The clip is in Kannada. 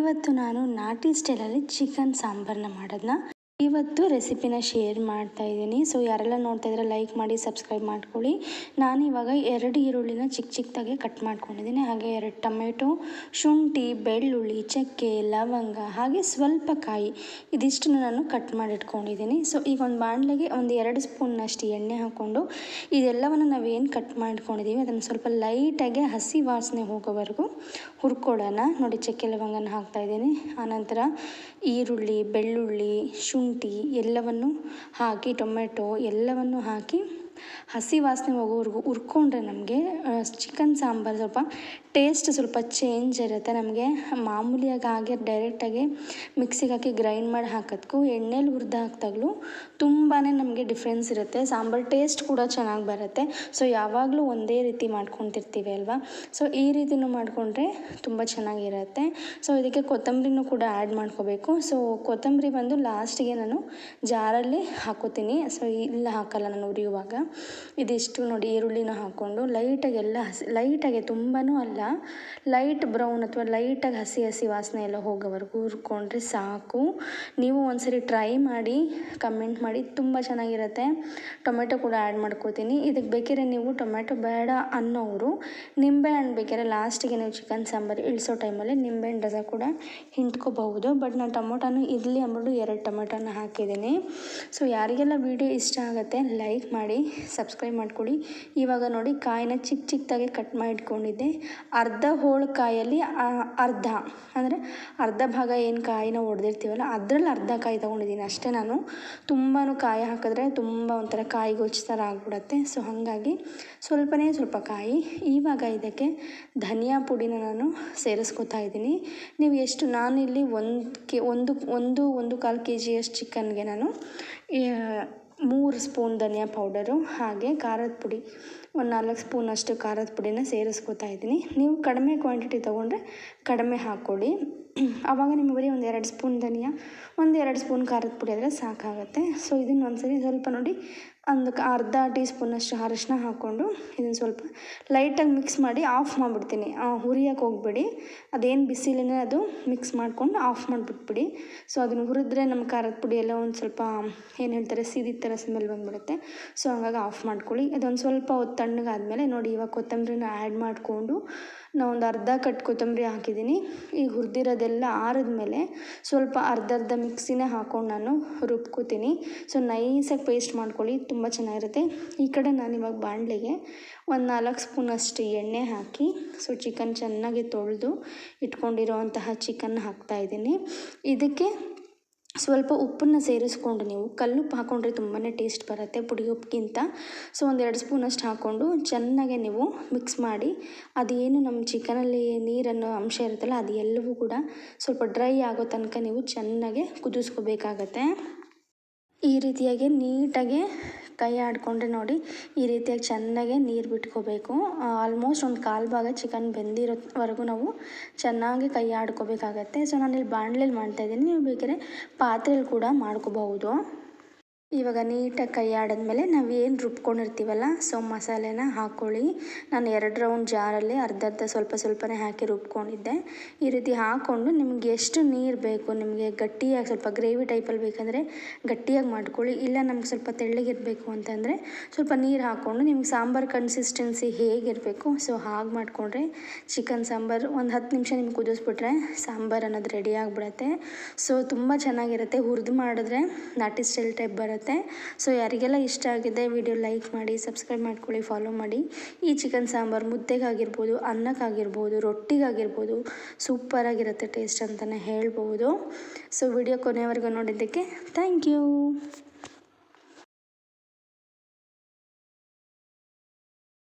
ಇವತ್ತು ನಾನು ನಾಟಿ ಸ್ಟೈಲಲ್ಲಿ ಚಿಕನ್ ಸಾಂಬಾರನ್ನ ಮಾಡೋದನ್ನ ಇವತ್ತು ರೆಸಿಪಿನ ಶೇರ್ ಮಾಡ್ತಾ ಇದ್ದೀನಿ. ಸೊ ಯಾರೆಲ್ಲ ನೋಡ್ತಾ ಇದ್ರೆ ಲೈಕ್ ಮಾಡಿ ಸಬ್ಸ್ಕ್ರೈಬ್ ಮಾಡ್ಕೊಳ್ಳಿ. ನಾನು ಇವಾಗ ಎರಡು ಈರುಳ್ಳಿನ ಚಿಕ್ಕ ಚಿಕ್ಕದಾಗೆ ಕಟ್ ಮಾಡ್ಕೊಂಡಿದ್ದೀನಿ. ಹಾಗೆ ಎರಡು ಟೊಮೆಟೊ, ಶುಂಠಿ, ಬೆಳ್ಳುಳ್ಳಿ, ಚಕ್ಕೆ, ಲವಂಗ, ಹಾಗೆ ಸ್ವಲ್ಪ ಕಾಯಿ ಇದಿಷ್ಟನ್ನು ನಾನು ಕಟ್ ಮಾಡಿಟ್ಕೊಂಡಿದ್ದೀನಿ. ಸೊ ಈಗ ಒಂದು ಬಾಣಲೆಗೆ ಒಂದು ಎರಡು ಸ್ಪೂನ್ನಷ್ಟು ಎಣ್ಣೆ ಹಾಕ್ಕೊಂಡು ಇದೆಲ್ಲವನ್ನು ನಾವೇನು ಕಟ್ ಮಾಡ್ಕೊಂಡಿದ್ದೀವಿ ಅದನ್ನು ಸ್ವಲ್ಪ ಲೈಟಾಗಿ ಹಸಿ ವಾಸನೆ ಹೋಗೋವರೆಗೂ ಹುರ್ಕೊಳ್ಳೋಣ. ನೋಡಿ, ಚಕ್ಕೆ, ಲವಂಗನ ಹಾಕ್ತಾಯಿದ್ದೀನಿ ಆನಂತರ ಈರುಳ್ಳಿ, ಬೆಳ್ಳುಳ್ಳಿ, ಶುಂಠಿ ಎಲ್ಲವನ್ನು ಹಾಕಿ ಟೊಮೆಟೊ ಎಲ್ಲವನ್ನು ಹಾಕಿ ಹಸಿ ವಾಸನೆ ಹೋಗೋವರೆಗೂ ಹುರ್ಕೊಂಡ್ರೆ ನಮಗೆ ಚಿಕನ್ ಸಾಂಬಾರು ಸ್ವಲ್ಪ ಟೇಸ್ಟ್ ಸ್ವಲ್ಪ ಚೇಂಜ್ ಇರುತ್ತೆ. ನಮಗೆ ಮಾಮೂಲಿಯಾಗಿ ಹಾಗೆ ಡೈರೆಕ್ಟಾಗಿ ಮಿಕ್ಸಿಗೆ ಹಾಕಿ ಗ್ರೈಂಡ್ ಮಾಡಿ ಹಾಕೋದಕ್ಕೂ ಎಣ್ಣೆಲಿ ಹುರಿದು ಹಾಕಿದಾಗಲೂ ತುಂಬಾ ನಮಗೆ ಡಿಫ್ರೆನ್ಸ್ ಇರುತ್ತೆ. ಸಾಂಬಾರು ಟೇಸ್ಟ್ ಕೂಡ ಚೆನ್ನಾಗಿ ಬರುತ್ತೆ. ಸೊ ಯಾವಾಗಲೂ ಒಂದೇ ರೀತಿ ಮಾಡ್ಕೊತಿರ್ತೀವಿ ಅಲ್ವಾ? ಸೊ ಈ ರೀತಿನೂ ಮಾಡಿಕೊಂಡ್ರೆ ತುಂಬ ಚೆನ್ನಾಗಿರುತ್ತೆ. ಸೊ ಇದಕ್ಕೆ ಕೊತ್ತಂಬರಿನೂ ಕೂಡ ಆ್ಯಡ್ ಮಾಡ್ಕೋಬೇಕು. ಸೊ ಕೊತ್ತಂಬರಿ ಬಂದು ಲಾಸ್ಟಿಗೆ ನಾನು ಜಾರಲ್ಲಿ ಹಾಕೋತೀನಿ. ಸೊ ಇಲ್ಲ ಹಾಕಲ್ಲ ನಾನು ಉರಿಯುವಾಗ. ಇದಿಷ್ಟು ನೋಡಿ ಈರುಳ್ಳಿನ ಹಾಕ್ಕೊಂಡು ಲೈಟಾಗಿ ಎಲ್ಲ ಹಸಿ, ಲೈಟಾಗಿ ತುಂಬಾ ಅಲ್ಲ, ಲೈಟ್ ಬ್ರೌನ್ ಅಥವಾ ಲೈಟಾಗಿ ಹಸಿ ಹಸಿ ವಾಸನೆ ಎಲ್ಲ ಹೋಗೋವರೆಗೂ ಹುರ್ಕೊಂಡ್ರೆ ಸಾಕು. ನೀವು ಒಂದ್ಸರಿ ಟ್ರೈ ಮಾಡಿ, ಕಮೆಂಟ್ ಮಾಡಿ, ತುಂಬ ಚೆನ್ನಾಗಿರುತ್ತೆ. ಟೊಮೆಟೊ ಕೂಡ ಆ್ಯಡ್ ಮಾಡ್ಕೋತೀನಿ. ಇದಕ್ಕೆ ಬೇಕಿದ್ರೆ ನೀವು ಟೊಮೆಟೊ ಬೇಡ ಅನ್ನೋರು ನಿಂಬೆಹಣ್ಣು ಬೇಕಾದ್ರೆ ಲಾಸ್ಟಿಗೆ ನೀವು ಚಿಕನ್ ಸಾಂಬಾರು ಇಳಿಸೋ ಟೈಮಲ್ಲಿ ನಿಂಬೆಹಣ್ಣು ರಸ ಕೂಡ ಹಿಂಡ್ಕೋಬಹುದು. ಬಟ್ ನಾನು ಟೊಮೊಟೊನು ಇರಲಿ ಅಂದ್ಬಿಟ್ಟು ಎರಡು ಟೊಮೆಟೊನ ಹಾಕಿದ್ದೀನಿ. ಸೊ ಯಾರಿಗೆಲ್ಲ ವೀಡಿಯೋ ಇಷ್ಟ ಆಗುತ್ತೆ, ಲೈಕ್ ಮಾಡಿ. ಸಬ್ಸ್ಕ್ರೈಬ್ ಮಾಡ್ಕೊಳ್ಳಿ. ಇವಾಗ ನೋಡಿ ಕಾಯಿನ ಚಿಕ್ಕ ಚಿಕ್ಕದಾಗಿ ಕಟ್ ಮಾಡಿ ಇಟ್ಕೊಂಡಿದ್ದೆ ಅರ್ಧ ಹೋಳು ಕಾಯಲ್ಲಿ ಅರ್ಧ, ಅಂದರೆ ಅರ್ಧ ಭಾಗ ಏನು ಕಾಯಿನ ಹೊಡೆದಿರ್ತೀವಲ್ಲ ಅದರಲ್ಲಿ ಅರ್ಧ ಕಾಯಿ ತೊಗೊಂಡಿದ್ದೀನಿ ಅಷ್ಟೇ ನಾನು. ತುಂಬಾ ಕಾಯಿ ಹಾಕಿದ್ರೆ ತುಂಬ ಒಂಥರ ಕಾಯಿ ಥರ ಆಗಿಬಿಡತ್ತೆ. ಸೊ, ಹಾಗಾಗಿ ಸ್ವಲ್ಪನೇ ಸ್ವಲ್ಪ ಕಾಯಿ. ಇವಾಗ ಇದಕ್ಕೆ ಧನಿಯಾ ಪುಡಿನ ನಾನು ಸೇರಿಸ್ಕೊತಾ ಇದ್ದೀನಿ. ನೀವು ಎಷ್ಟು, ನಾನಿಲ್ಲಿ ಒಂದು ಕೆ ಒಂದು ಒಂದು ಒಂದು ಕಾಲು ಕೆ ಜಿಯಷ್ಟು ಚಿಕನ್ಗೆ ನಾನು ಮೂರು ಸ್ಪೂನ್ ಧನಿಯಾ ಪೌಡರು ಹಾಗೆ ಖಾರದ ಪುಡಿ, ಒಂದು ನಾಲ್ಕು ಸ್ಪೂನಷ್ಟು ಖಾರದ ಪುಡಿನ ಸೇರಿಸ್ಕೊತಾ ಇದ್ದೀನಿ. ನೀವು ಕಡಿಮೆ ಕ್ವಾಂಟಿಟಿ ತೊಗೊಂಡ್ರೆ ಕಡಿಮೆ ಹಾಕ್ಕೊಳ್ಳಿ. ಆವಾಗ ನಿಮಗೆ ಬರೀ ಒಂದು ಎರಡು ಸ್ಪೂನ್ ಧನಿಯಾ, ಒಂದು ಎರಡು ಸ್ಪೂನ್ ಖಾರದ ಪುಡಿ ಆದರೆ ಸಾಕಾಗುತ್ತೆ. ಸೊ ಇದನ್ನು ಒಂದ್ಸರಿ ಸ್ವಲ್ಪ ನೋಡಿ, ಒಂದು ಅರ್ಧ ಟೀ ಸ್ಪೂನಷ್ಟು ಅರಶಿನ ಹಾಕ್ಕೊಂಡು ಇದನ್ನು ಸ್ವಲ್ಪ ಲೈಟಾಗಿ ಮಿಕ್ಸ್ ಮಾಡಿ ಆಫ್ ಮಾಡಿಬಿಡ್ತೀನಿ. ಹುರಿಯೋಕೆ ಹೋಗ್ಬೇಡಿ. ಅದೇನು ಬಿಸಿಲೇ ಅದು ಮಿಕ್ಸ್ ಮಾಡಿಕೊಂಡು ಆಫ್ ಮಾಡಿಬಿಟ್ಬಿಡಿ. ಸೊ ಅದನ್ನು ಹುರಿದ್ರೆ ನಮ್ಮ ಖಾರದ ಪುಡಿ ಎಲ್ಲ ಒಂದು ಸ್ವಲ್ಪ, ಏನು ಹೇಳ್ತಾರೆ, ಸೀದಿ ಥರ ಸ್ಮೆಲ್ ಬಂದುಬಿಡುತ್ತೆ. ಸೊ ಹಂಗಾಗಿ ಆಫ್ ಮಾಡ್ಕೊಳ್ಳಿ. ಅದೊಂದು ಸ್ವಲ್ಪ ಹೊತ್ತು ತಣ್ಣಗಾದಮೇಲೆ ನೋಡಿ, ಇವಾಗ ಕೊತ್ತಂಬರಿನ ಆ್ಯಡ್ ಮಾಡಿಕೊಂಡು ನಾವು ಒಂದು ಅರ್ಧ ಕಟ್ ಕೊತ್ತಂಬರಿ ಹಾಕಿದ್ದೀನಿ. ಈಗ ಹುರಿದಿರೋದೆಲ್ಲ ಆರಿದ್ಮೇಲೆ ಸ್ವಲ್ಪ ಅರ್ಧ ಅರ್ಧ ಮಿಕ್ಸಿನೇ ಹಾಕ್ಕೊಂಡು ನಾನು ರುಬ್ಕೋತೀನಿ. ಸೊ ನೈಸಾಗಿ ಪೇಸ್ಟ್ ಮಾಡ್ಕೊಳ್ಳಿ, ತುಂಬ ಚೆನ್ನಾಗಿರುತ್ತೆ. ಈ ಕಡೆ ನಾನು ಇವಾಗ ಬಾಣಲೆಗೆ ಒಂದು ನಾಲ್ಕು ಸ್ಪೂನಷ್ಟು ಎಣ್ಣೆ ಹಾಕಿ, ಸೊ ಚಿಕನ್ ಚೆನ್ನಾಗಿ ತೊಳೆದು ಇಟ್ಕೊಂಡಿರೋವಂತಹ ಚಿಕನ್ ಹಾಕ್ತಾಯಿದ್ದೀನಿ ಇದಕ್ಕೆ ಸ್ವಲ್ಪ ಉಪ್ಪನ್ನು ಸೇರಿಸ್ಕೊಂಡು ನೀವು ಕಲ್ಲುಪ್ಪು ಹಾಕ್ಕೊಂಡ್ರೆ ತುಂಬಾ ಟೇಸ್ಟ್ ಬರುತ್ತೆ ಪುಡಿ ಉಪ್ಪಿಗಿಂತ. ಸೊ ಒಂದೆರಡು ಸ್ಪೂನಷ್ಟು ಹಾಕ್ಕೊಂಡು ಚೆನ್ನಾಗೆ ನೀವು ಮಿಕ್ಸ್ ಮಾಡಿ, ಅದೇನು ನಮ್ಮ ಚಿಕನಲ್ಲಿ ನೀರನ್ನು ಅಂಶ ಇರುತ್ತಲ್ಲ ಅದು ಎಲ್ಲವೂ ಕೂಡ ಸ್ವಲ್ಪ ಡ್ರೈ ಆಗೋ ತನಕ ನೀವು ಚೆನ್ನಾಗೆ ಕುದಿಸ್ಕೋಬೇಕಾಗತ್ತೆ. ಈ ರೀತಿಯಾಗಿ ನೀಟಾಗಿ ಕೈ ಆಡಿಕೊಂಡ್ರೆ ನೋಡಿ ಈ ರೀತಿಯಾಗಿ ಚೆನ್ನಾಗೆ ನೀರು ಬಿಟ್ಕೋಬೇಕು. ಆಲ್ಮೋಸ್ಟ್ ಒಂದು ಕಾಲು ಭಾಗ ಚಿಕನ್ ಬೆಂದಿರೋವರೆಗೂ ನಾವು ಚೆನ್ನಾಗಿ ಕೈ ಆಡ್ಕೋಬೇಕಾಗತ್ತೆ. ಸೊ ನಾನಿಲ್ಲಿ ಮಾಡ್ತಾ ಮಾಡ್ತಾಯಿದ್ದೀನಿ ನೀವು ಬೇಕಾದ್ರೆ ಪಾತ್ರೆಯಲ್ಲಿ ಕೂಡ ಮಾಡ್ಕೋಬಹುದು. ಇವಾಗ ನೀಟಾಗಿ ಕೈ ಆಡಿದ್ಮೇಲೆ ನಾವು ಏನು ರುಬ್ಕೊಂಡಿರ್ತೀವಲ್ಲ, ಸೊ ಮಸಾಲೆನ ಹಾಕ್ಕೊಳ್ಳಿ ನಾನು ಎರಡು ರೌಂಡ್ ಜಾರಲ್ಲಿ ಅರ್ಧ ಅರ್ಧ ಸ್ವಲ್ಪ ಸ್ವಲ್ಪನೇ ಹಾಕಿ ರುಬ್ಕೊಂಡಿದ್ದೆ. ಈ ರೀತಿ ಹಾಕ್ಕೊಂಡು ನಿಮ್ಗೆ ಎಷ್ಟು ನೀರು ಬೇಕು, ನಿಮಗೆ ಗಟ್ಟಿಯಾಗಿ ಸ್ವಲ್ಪ ಗ್ರೇವಿ ಟೈಪಲ್ಲಿ ಬೇಕಂದರೆ ಗಟ್ಟಿಯಾಗಿ ಮಾಡ್ಕೊಳ್ಳಿ. ಇಲ್ಲ ನಮ್ಗೆ ಸ್ವಲ್ಪ ತೆಳ್ಳಗಿರಬೇಕು ಅಂತಂದರೆ ಸ್ವಲ್ಪ ನೀರು ಹಾಕ್ಕೊಂಡು ನಿಮ್ಗೆ ಸಾಂಬಾರು ಕನ್ಸಿಸ್ಟೆನ್ಸಿ ಹೇಗಿರಬೇಕು, ಸೊ ಹಾಗೆ ಮಾಡಿಕೊಂಡ್ರೆ ಚಿಕನ್ ಸಾಂಬಾರು ಒಂದು ಹತ್ತು ನಿಮಿಷ ನಿಮ್ಗೆ ಕುದಿಸ್ಬಿಟ್ರೆ ಸಾಂಬಾರು ಅನ್ನೋದು ರೆಡಿ ಆಗಿಬಿಡತ್ತೆ. ಸೊ ತುಂಬ ಚೆನ್ನಾಗಿರುತ್ತೆ ಹುರಿದು ಮಾಡಿದ್ರೆ, ನಾಟಿ ಸ್ಟೈಲ್ ಟೈಪ್ ಬರುತ್ತೆ. ಸೊ ಯಾರಿಗೆಲ್ಲ ಇಷ್ಟ ಆಗಿದೆ ವಿಡಿಯೋ ಲೈಕ್ ಮಾಡಿ ಸಬ್ಸ್ಕ್ರೈಬ್ ಮಾಡ್ಕೊಳ್ಳಿ ಫಾಲೋ ಮಾಡಿ. ಈ ಚಿಕನ್ ಸಾಂಬಾರು ಮುದ್ದೆಗಾಗಿರ್ಬೋದು, ಅನ್ನಕ್ಕಾಗಿರ್ಬೋದು, ರೊಟ್ಟಿಗಾಗಿರ್ಬೋದು ಸೂಪರಾಗಿರುತ್ತೆ ಟೇಸ್ಟ್ ಅಂತಲೇ ಹೇಳ್ಬೋದು. ಸೊ ವಿಡಿಯೋ ಕೊನೆವರೆಗೂ ನೋಡಿದ್ದಕ್ಕೆ ಥ್ಯಾಂಕ್ ಯು